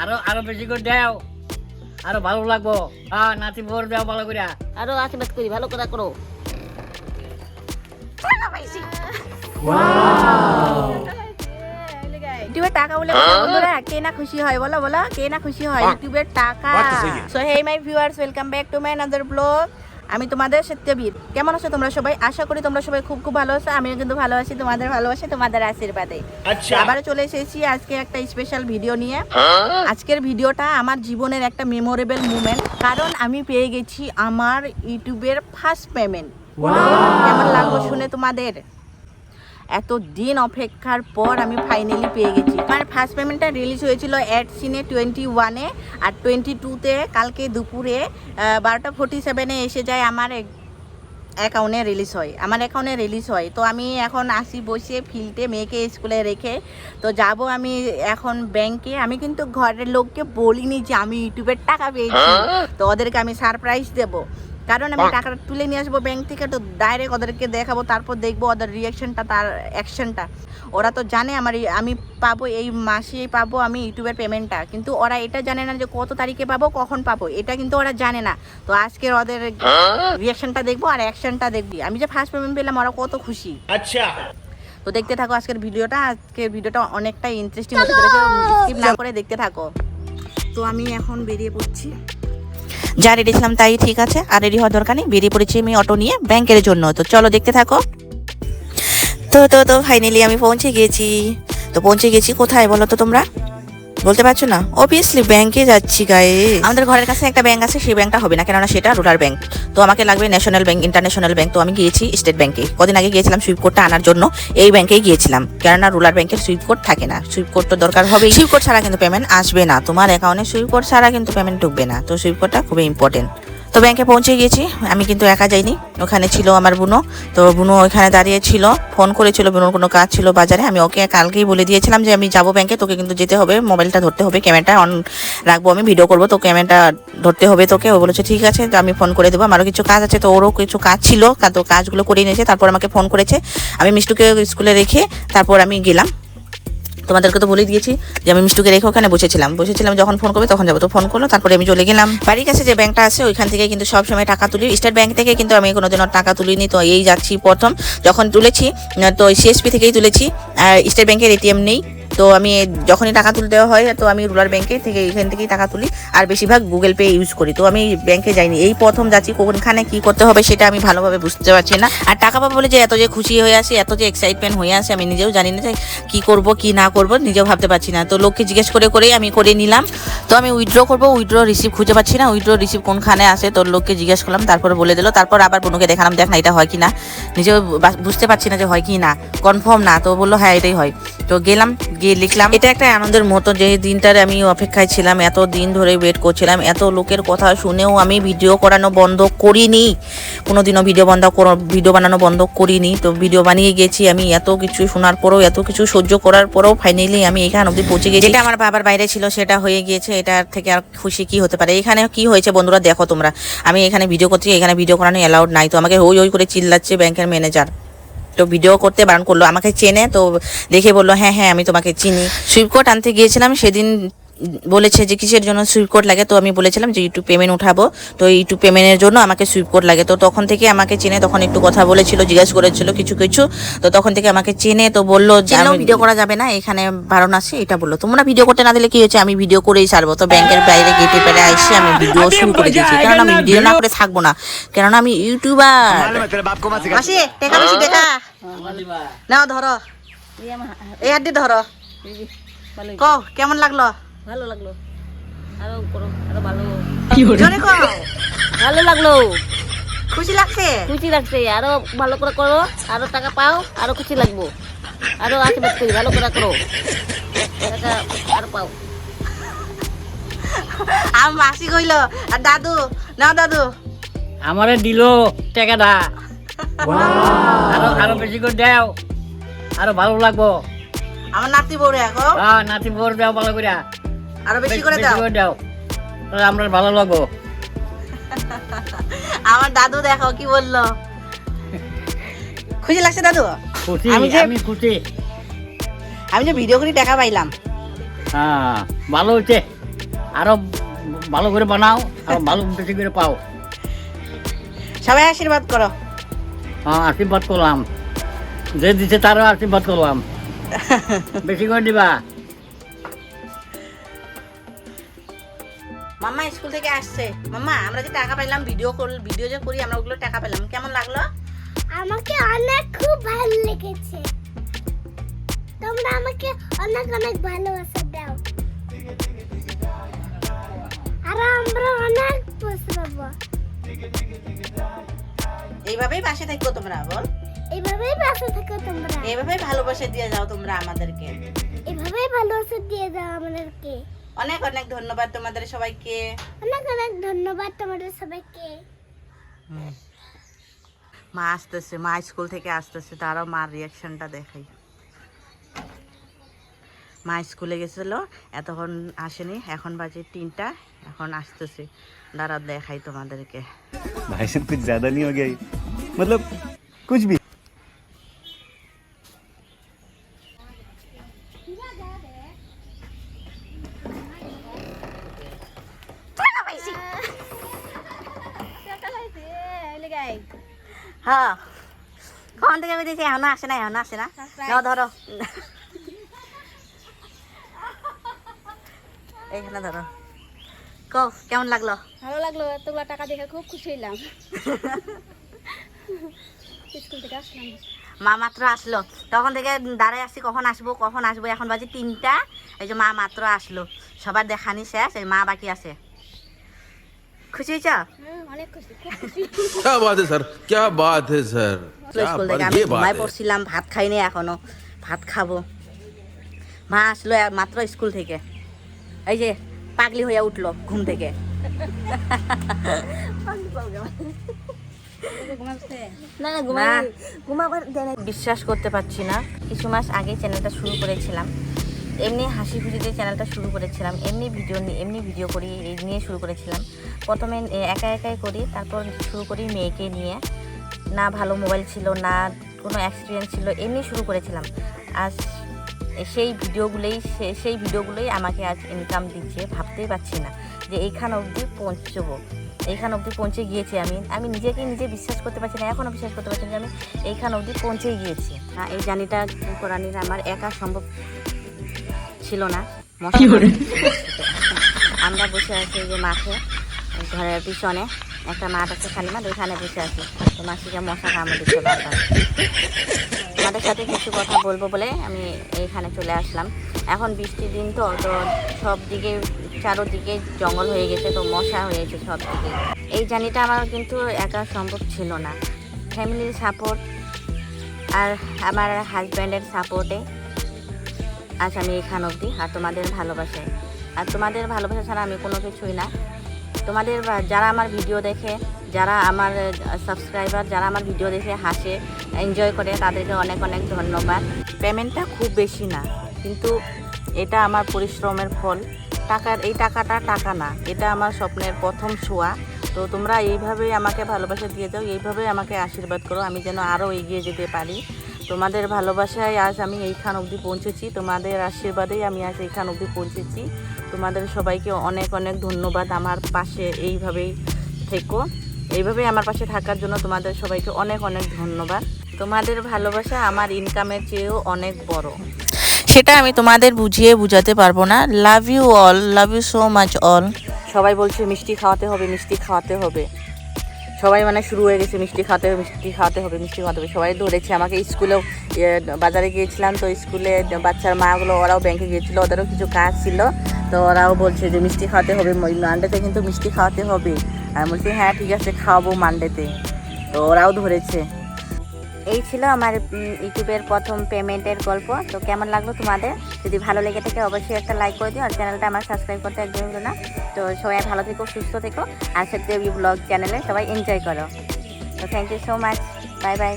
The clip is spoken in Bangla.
আরও আরও বেশি করে দেও। আরও ভালো লাগবো। হ্যাঁ নাতি ভোর দেও ভালো করে আরও আশীর্বাদ করি ভালো করে। করো ইউটিউবের টাকা বলে বন্ধুরা কে না খুশি হয়? বলো বলো কে না খুশি হয়? ইউটিউবের টাকা। So hey my viewers welcome back to my another blog আমি তোমাদের সত্যবীর। কেমন আছো তোমরা সবাই? আশা করি তোমরা সবাই খুব খুব ভালো আছো। আমিও কিন্তু ভালো আছি তোমাদের ভালোবাসি তোমাদের আশীর্বাদে। আবার চলে এসেছি আজকে একটা স্পেশাল ভিডিও নিয়ে। আজকের ভিডিওটা আমার জীবনের একটা মেমোরেবল মুমেন্ট কারণ আমি পেয়ে গেছি আমার ইউটিউবের ফার্স্ট পেমেন্ট কেমন লাগল শুনে তোমাদের? এত দিন অপেক্ষার পর আমি ফাইনালি পেয়ে গেছি। আমার ফার্স্ট পেমেন্টটা রিলিজ হয়েছিল অ্যাড সিনে টোয়েন্টি ওয়ানে আর টোয়েন্টি টুতে কালকে দুপুরে বারোটা ফোর্টি সেভেনে এসে যায় আমার অ্যাকাউন্টে রিলিজ হয়। আমার অ্যাকাউন্টে রিলিজ হয়। তো আমি এখন আসি বসে ফিল্ডে মেয়েকে স্কুলে রেখে। তো যাব আমি এখন ব্যাংকে আমি কিন্তু ঘরের লোককে বলিনি যে আমি ইউটিউবের টাকা পেয়েছি। তো ওদেরকে আমি সারপ্রাইজ দেবো। কারণ আমি টাকাটা তুলে নিয়ে আসব ব্যাংক থেকে তো ডাইরেক্ট ওদেরকে দেখাবো তারপর দেখব ওদের রিয়াকশনটা তার অ্যাকশনটা ওরা তো জানে আমার আমি পাবো এই মাসে পাবো আমি ইউটিউবের পেমেন্টটা কিন্তু ওরা এটা জানে না যে কত তারিখে পাবো কখন পাবো এটা কিন্তু ওরা জানে না। তো আজকের ওদের হ্যাঁ? রিয়াকশনটা দেখব আর অ্যাকশনটা দেখবি। আমি যে ফার্স্ট পেমেন্ট পেলাম ওরা কত খুশি। আচ্ছা। তো দেখতে থাকো আজকের ভিডিওটা। আজকের ভিডিওটা অনেকটা ইন্টারেস্টিং হতে চলেছে। স্কিপ না করে দেখতে থাকো। তো আমি এখন বেরিয়ে পড়ছি। যা রেডি ছিলাম তাই ঠিক আছে। আর রেডি হওয়ার দরকার নেই, বেরিয়ে পড়েছি আমি অটো নিয়ে ব্যাংকের জন্য। তো চলো দেখতে থাকো। তো তো তো ফাইনালি আমি পৌঁছে গিয়েছি তো পৌঁছে গেছি কোথায় বলো তো তোমরা? বলতে পারছ না? অবভিয়াসলি ব্যাংকে যাচ্ছি গায়ে আমাদের ঘরের কাছে একটা ব্যাংক আছে সেই ব্যাংকটা হবে না কেননা সেটা রুরাল ব্যাংক তো আমাকে লাগবে ন্যাশনাল ব্যাংক ইন্টারন্যাশনাল ব্যাংক তো আমি গিয়েছি স্টেট ব্যাংকে কদিন আগে গিয়েছিলাম সুইপ কোডটা আনার জন্য এই ব্যাংকেই গিয়েছিলাম। কেননা রুরাল ব্যাংকের সুইপ কোড থাকে না। সুইপ কোড তো দরকার হবে সুইপ কোড ছাড়া কিন্তু পেমেন্ট আসবে না। তোমার অ্যাকাউন্টে সুইপ কোড ছাড়া কিন্তু পেমেন্ট ঢুকবে না। তো সুইপ কোডটা খুবই ইম্পর্টেন্ট তো ব্যাংকে পৌঁছে গিয়েছি আমি কিন্তু একা যাইনি। ওখানে ছিল আমার বুনো। তো বুনো ওখানে দাঁড়িয়ে ছিল। ফোন করেছিল, বুনোর কোনো কাজ ছিল বাজারে। আমি ওকে কালকেই বলে দিয়েছিলাম যে, আমি যাব ব্যাংকে তোকে কিন্তু যেতে হবে। মোবাইলটা ধরতে হবে। ক্যামেরাটা অন রাখব আমি। ভিডিও করব। তো ক্যামেরাটা ধরতে হবে তোকে। ও বলেছে, ঠিক আছে। তো আমি ফোন করে দেবো। আমারও কিছু কাজ আছে। তো ওরও কিছু কাজ ছিল। তো কাজগুলো করে নিয়েছে। তারপর আমাকে ফোন করেছে। আমি মিষ্টুকে স্কুলে রেখে তারপর আমি গেলাম। তোমাদেরকে তো বলেই দিয়েছি যে আমি মিষ্টুকে রেখে ওখানে বসেছিলাম। বসেছিলাম, যখন ফোন করবে তখন যাব। তো ফোন করল, তারপরে আমি চলে গেলাম। বাড়ির কাছে যে ব্যাংকটা আছে, ওইখান থেকে কিন্তু সব সময় টাকা তুলি। স্টেট ব্যাংক থেকে কিন্তু আমি কোনোদিনও টাকা তুলিনি। তো এই যাচ্ছি প্রথম। যখন তুলেছি, তো সিএসপি থেকেই তুলেছি। আর স্টেট ব্যাংকের এটিএম নেই। তো আমি যখনই টাকা তুলতে হয়, তো আমি রুরাল ব্যাংকে থেকে এখান থেকেই টাকা তুলি। আর বেশিরভাগ গুগল পে ইউজ করি। তো আমি ব্যাংকে যাইনি। এই প্রথম যাচ্ছি, কোনখানে কি করতে হবে সেটা আমি ভালোভাবে বুঝতে পারছি না। আর টাকা পাবো বলে যে এত যে খুশি হয়ে আসি, এত যে এক্সাইটমেন্ট হয়ে আসে, আমি নিজেও জানি না যে কী করব, কি না করব, নিজেও ভাবতে পারছি না। তো লোককে জিজ্ঞেস করে করেই আমি করে নিলাম। তো আমি উইথড্র করব উইথড্র রিসিভ খুঁজে পাচ্ছি না। উইথড্র রিসিভ কোনখানে আসে তোর লোককে জিজ্ঞেস করলাম, তারপরে বলে দিল। তারপর আবার বোনকে দেখালাম, দেখ না এটা হয় কি না নিজেও বুঝতে পারছি না যে হয় কি না। কনফার্ম না, তো বলল হ্যাঁ এটাই হয়। তো গেলাম গিয়ে লিখলাম। এটা একটা আনন্দের মতো যে দিনটার আমি অপেক্ষায় ছিলাম এত দিন ধরে ওয়েট করছিলাম এত লোকের কথা শুনেও আমি ভিডিও করানো বন্ধ করিনি। কোনোদিনও ভিডিও বন্ধ করো ভিডিও বানানো বন্ধ করিনি। তো ভিডিও বানিয়ে গেছি আমি এত কিছু শোনার পরেও এত কিছু সহ্য করার পরেও ফাইনালি আমি এখানে অবধি পৌঁছে গেছি। যেটা আমার বাবার বাইরে ছিল সেটা হয়ে গিয়েছে এটার থেকে আর খুশি কি হতে পারে? এখানে কি হয়েছে বন্ধুরা দেখো তোমরা। আমি এখানে ভিডিও করছি এখানে ভিডিও করানো অ্যালাউড নাই। তো আমাকে হই হই করে চিল্লাচ্ছে ব্যাংকের ম্যানেজার তো ভিডিও করতে বারণ করল, আমাকে চেনে, তো দেখে বলল হ্যাঁ হ্যাঁ আমি তোমাকে চিনি। সুইপকোট আনতে গিয়েছিলাম, সেদিন বলেছে যে কিসের জন্য সুইপ কোড লাগে তো আমি বলেছিলাম যে ইউটিউব পেমেন্ট উঠাবো। তো ইউটিউব পেমেন্টের জন্য আমাকে সুইপ কোড লাগে। তো তখন থেকে আমাকে চেনে তখন একটু কথা বলেছিল জিজ্ঞাসা করেছিল কিছু কিছু। তো তখন থেকে আমাকে চেনে তো বলল যে ভিডিও করা যাবে না এখানে বারণ আসে এটা বলল। তোমরা ভিডিও করতে না দিলে কি হয়েছে? আমি ভিডিও করেই ছাড়বো। তো ব্যাংকের বাইরে গেটে পেরে আসি আমি ভিডিও শুরু করে দিয়েছি। কারণ আমি ভিডিও না করে থাকব না। কেননা আমি ইউটিউবার নাও ধরো। ধরো। কেমন লাগল? ভালো লাগল। আরও করো আরও ভালো। জোরে কও। ভালো লাগল। খুশি লাগছে? খুশি লাগছে। আরও ভালো করে করো আরও টাকা পাও আরও খুশি লাগবো। আরও আশীর্বাদ করি ভালো করে করো। টাকা আরও পাও। আর মাসি কইল আর দাদু নাও দাদু। আমারে দিল টাকাটা। আরও আরও বেশি করে দাও। আরও ভালো লাগবো। আমার নাতি বউরে এখন। হ্যাঁ নাতি ভোর দাও ভালো করে আরও বেশি করে দাও। দাও। তাহলে আমরা ভালো লাগবো। আমার দাদু দেখো কি বলল। খুশি লাগছে দাদু? খুশি আমি যে- আমি খুশি। আমি যে ভিডিও করে টাকা পাইলাম। হ্যাঁ ভালো হচ্ছে আরও ভালো করে বানাও আরও ভালো বেশি করে পাও। সবাই আশীর্বাদ করো। হ্যাঁ আশীর্বাদ করলাম। যে দিছে তারও আশীর্বাদ করলাম। বেশি করে দিবা। মাম্মা স্কুল থেকে আসছে। মাম্মা আমরা যে টাকা পাইলাম ভিডিও কর ভিডিও যে করি আমরা ওগুলো টাকা পেলাম। কেমন লাগল? আমাকে অনেক খুব ভালো লেগেছে। তোমরা আমাকে অনেক অনেক ভালোবাসা দাও। আর আমরা অনেক পাবো এইভাবেই পাশে থাকো তোমরা বল। এইভাবেই পাশে থাকো তোমরা। এইভাবেই ভালোবাসা দিয়ে যাও তোমরা আমাদেরকে। এইভাবেই ভালোবাসা দিয়ে যাও আমাদেরকে। অনেক অনেক ধন্যবাদ তোমাদের সবাইকে। অনেক অনেক ধন্যবাদ তোমাদের সবাইকে। মা আসতেছে মা স্কুল থেকে আসতেছে তারও মার রিয়াকশনটা দেখাই। মা স্কুলে গেছিল এতক্ষণ আসেনি এখন বাজে তিনটা এখন আসতেছে। দাঁড়া দেখাই তোমাদেরকে। ভাই সব কিছু নিয়ে গেই মতলব কুচবি? হ্যাঁ কখন থেকে বুঝেছি এখনও আসে না এখনও আসে না। নাও ধরো। এইখানে ধরো। কো কেমন লাগল? ভালো লাগল এতগুলো টাকা দেখে খুব খুশি হইলাম। স্কুল থেকে আসলাম। মা মাত্র আসলো। তখন থেকে দাঁড়ায় আসছি কখন আসব কখন আসব। এখন বাজে তিনটা। এই যে মা মাত্র আসলো। সবার দেখানি শেষ এই মা বাকি আছে। খুশি হয়েছ স্কুল থেকে আমি ঘুমায় পড়ছিলাম ভাত খাইনি এখনও। ভাত খাব। মা আসলো মাত্র স্কুল থেকে। এই যে পাগলি হয়ে উঠল ঘুম থেকে। বিশ্বাস করতে পারছি না। কিছু মাস আগে চ্যানেলটা শুরু করেছিলাম। এমনি হাসি খুশিতে চ্যানেলটা শুরু করেছিলাম, এমনি ভিডিও নিয়ে এমনি ভিডিও করি, এই নিয়ে শুরু করেছিলাম। প্রথমে একা একাই করি, তারপর শুরু করি মেয়েকে নিয়ে। না ভালো মোবাইল ছিল, না কোনো এক্সপিরিয়েন্স ছিল, এমনি শুরু করেছিলাম। আজ সেই ভিডিওগুলোই সেই ভিডিওগুলোই আমাকে আজ ইনকাম দিচ্ছে, ভাবতেই পারছি না যে এইখান অবধি পৌঁছবো। এইখান অবধি পৌঁছে গিয়েছি আমি। আমি নিজেকে নিজে বিশ্বাস করতে পারছি না, এখনও বিশ্বাস করতে পারছি না যে আমি এইখান অবধি পৌঁছে গিয়েছি। এই জানিটা কোরআনির আমার একা সম্ভব ছিল না। মশা আমরা বসে আছি যে মাঠে ঘরের পিছনে। একটা মাঠ আছে খালি মাঠ ওইখানে বসে আছি। তো মাসিকে মশা কামড় দিচ্ছে বারবার। তোমাদের সাথে কিছু কথা বলব বলে আমি এইখানে চলে আসলাম। এখন বৃষ্টির দিন তো তো সব দিকে চারোদিকে জঙ্গল হয়ে গেছে তো মশা হয়েছে সব দিকে। এই জার্নিটা আমার কিন্তু একা সম্ভব ছিল না। ফ্যামিলির সাপোর্ট আর আমার হাজব্যান্ডের সাপোর্টে আজ আমি এখান অবধি, আর তোমাদের ভালোবাসায়। আর তোমাদের ভালোবাসা ছাড়া আমি কোনো কিছুই না। তোমাদের যারা আমার ভিডিও দেখে, যারা আমার সাবস্ক্রাইবার যারা আমার ভিডিও দেখে হাসে এনজয় করে, তাদেরকে অনেক অনেক ধন্যবাদ। পেমেন্টটা খুব বেশি না, কিন্তু এটা আমার পরিশ্রমের ফল। টাকার, এই টাকাটা টাকা না, এটা আমার স্বপ্নের প্রথম ছোঁয়া। তো তোমরা এইভাবেই আমাকে ভালোবাসা দিয়ে যাও, এইভাবেই আমাকে আশীর্বাদ করো, আমি যেন আরও এগিয়ে যেতে পারি। তোমাদের ভালোবাসায় আজ আমি এইখান অবধি পৌঁছেছি। তোমাদের আশীর্বাদেই আমি আজ এইখান অবধি পৌঁছেছি। তোমাদের সবাইকে অনেক অনেক ধন্যবাদ আমার পাশে এইভাবেই থেকো। এইভাবেই আমার পাশে থাকার জন্য তোমাদের সবাইকে অনেক অনেক ধন্যবাদ। তোমাদের ভালোবাসা আমার ইনকামের চেয়েও অনেক বড়। সেটা আমি তোমাদের বুঝিয়ে বুঝাতে পারব না। Love you all love you so much all সবাই বলছে, মিষ্টি খাওয়াতে হবে, মিষ্টি খাওয়াতে হবে। সবাই মানে শুরু হয়ে গেছে, মিষ্টি খাওয়াতে হবে, মিষ্টি খাওয়াতে হবে, মিষ্টি খাওয়াতে হবে। সবাই ধরেছে, আমাকে স্কুলেও বাজারে গিয়েছিলাম, তো স্কুলে বাচ্চার মাগুলো, ওরাও ব্যাংকে গিয়েছিল, ওদেরও কিছু কাজ ছিল। তো ওরাও বলছে যে, মিষ্টি খাওয়াতে হবে মানডেতে কিন্তু মিষ্টি খাওয়াতে হবে। আমি বলছি হ্যাঁ ঠিক আছে, খাওয়াবো মানডেতে তো ওরাও ধরেছে। এই ছিল আমার ইউটিউবের প্রথম পেমেন্টের গল্প। তো কেমন লাগল তোমাদের? যদি ভালো লেগে থাকে অবশ্যই একটা লাইক করে দিও, আর চ্যানেলটা আমার সাবস্ক্রাইব করতে একদম হলো না। তো সবাই ভালো থেকো, সুস্থ থেকো, আর সত্যি ব্লগ চ্যানেলে সবাই এনজয় করো। তো thank you so much bye bye